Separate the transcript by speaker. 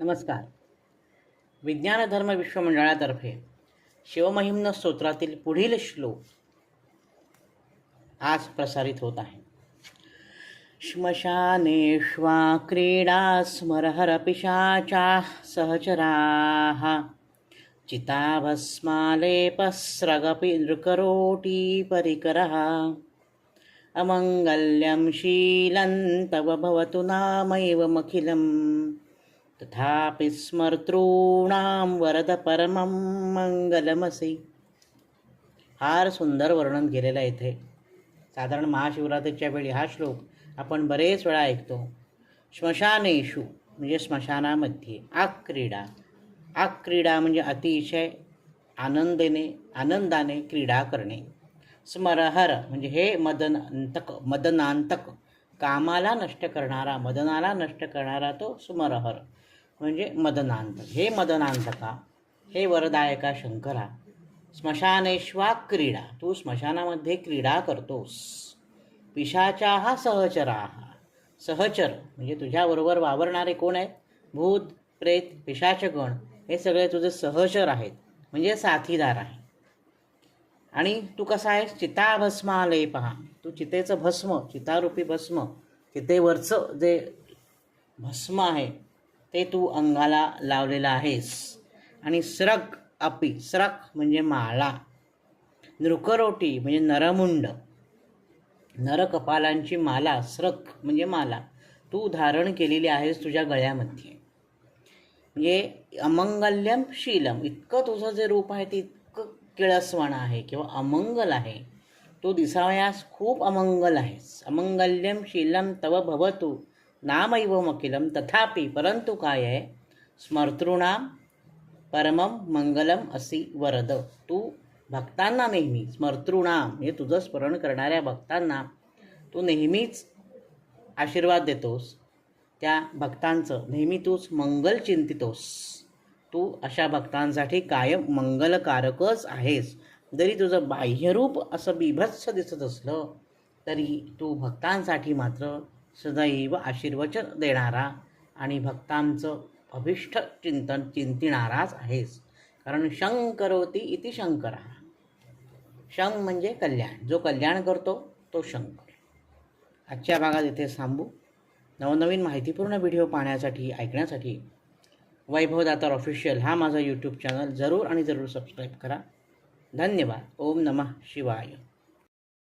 Speaker 1: नमस्कार. विज्ञान धर्म विश्वमंडळातर्फे शिवमहिम्न स्तोत्रातील पुढील श्लोक आज प्रसारित होत आहे. श्मशानेष्वा क्रीडा स्मरहरपिशाचा सहचराः चिताभस्मालेपस्रगपि नृकरोटी परिकरः। अमङ्गल्यं शीलं तव भवतु नामैवमखिलम्। तथापि स्मर्तॄणां वरद परमं फार सुंदर वर्णन केलेलं आहे इथे. साधारण महाशिवरात्रीच्या वेळी हा श्लोक आपण बरेच वेळा ऐकतो. श्मशानेषु म्हणजे स्मशानामध्ये आक्रीडा. आक्रीडा म्हणजे अतिशय आनंदेने आनंदाने क्रीडा करणे. स्मरहर म्हणजे हे मदनांतक मदनांतक. कामाला नष्ट करणारा मदनाला नष्ट करणारा तो सुमरहर. म्हणजे मदनांत. हे मदनांतका हे वरदायका शंकरा. स्मशानेश्वा क्रीडा. तू स्मशानामध्ये क्रीडा करतोस. पिशाचा हा सहचरा. सहचर म्हणजे तुझ्याबरोबर वावरणारे कोण आहेत? भूत प्रेत पिशाचगण. हे सगळे तुझे सहचर आहेत. म्हणजे साथीदार आहे आणि तू कसा आहेस? चिताभस्मालय पहा. तू चितेचं भस्म चितारूपी भस्म चितेवरचं जे भस्म आहे ते तू अंगाला लावलेलं आहेस. आणि सरक अपी सरक म्हणजे माळा. नृकरोटी म्हणजे नरमुंड. नरकपालांची माला सरक म्हणजे माला. तू धारण केलेली आहेस तुझ्या गळ्यामध्ये. म्हणजे अमंगल्यम शीलम. इतकं तुझं जे रूप आहे ते किळसवाणा आहे किंवा अमंगल आहे तो दिसावयास खूप अमंगल आहेस अमंगल्यम शीलम तव भवतु नामैव मकिलम तथापि परंतु काय आहे? स्मर्तृणाम परमम मंगलम असी वरद. तू भक्तांना नेहमी स्मर्तृणाम म्हणजे तुझं स्मरण करणाऱ्या भक्तांना तू नेहमीच आशीर्वाद देतोस. त्या भक्तांचं नेहमी तूच मंगल चिंतितोस. तू अशा भक्तांसाठी कायम मंगलकारकच आहेस. जरी तुझं बाह्यरूप असं बिभत्स दिसत असलं तरी तू भक्तांसाठी मात्र सदैव आशीर्वचन देणारा आणि भक्तांचं अभिष्ट चिंतन चिंतिणाराच आहेस. कारण शंग करोती इति शंकर. शंग म्हणजे कल्याण. जो कल्याण करतो तो शंकर. आजच्या भागात इथे थांबू. नवनवीन माहितीपूर्ण व्हिडिओ पाहण्यासाठी ऐकण्यासाठी वैभव दातार ऑफिशियल हा माझा यूट्यूब चॅनल जरूर आणि जरूर सबस्क्राईब करा. धन्यवाद. ओम नमः शिवाय.